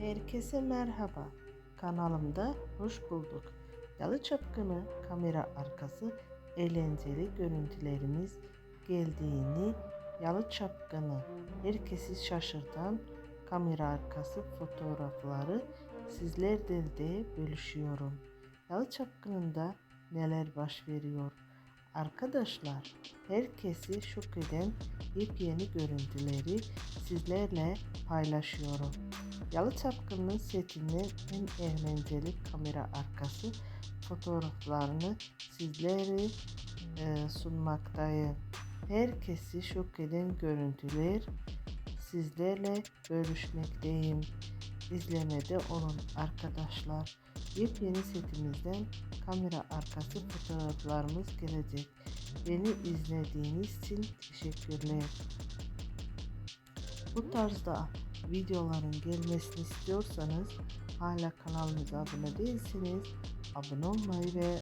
Herkese merhaba. Kanalımda hoş bulduk. Yalı Çapkını kamera arkası eğlenceli görüntülerimiz geldiğini Yalı Çapkını herkesi şaşırtan kamera arkası fotoğrafları sizlerle de bölüşüyorum. Yalı Çapkını'nda neler baş veriyor? Arkadaşlar herkesi şok eden yepyeni görüntüleri sizlerle paylaşıyorum. Yalı Çapkını'nın setinde en eğlenceli kamera arkası fotoğraflarını sizlere e, sunmaktayım. Herkesi şok eden görüntüler sizlerle bölüşmekteyim. İzlemede olun arkadaşlar. Yepyeni setimizden kamera arkası fotoğraflarımız gelecek. Beni izlediğiniz için teşekkürler. Bu tarzda videoların gelmesini istiyorsanız hala kanalımıza abone değilseniz abone olmayı ve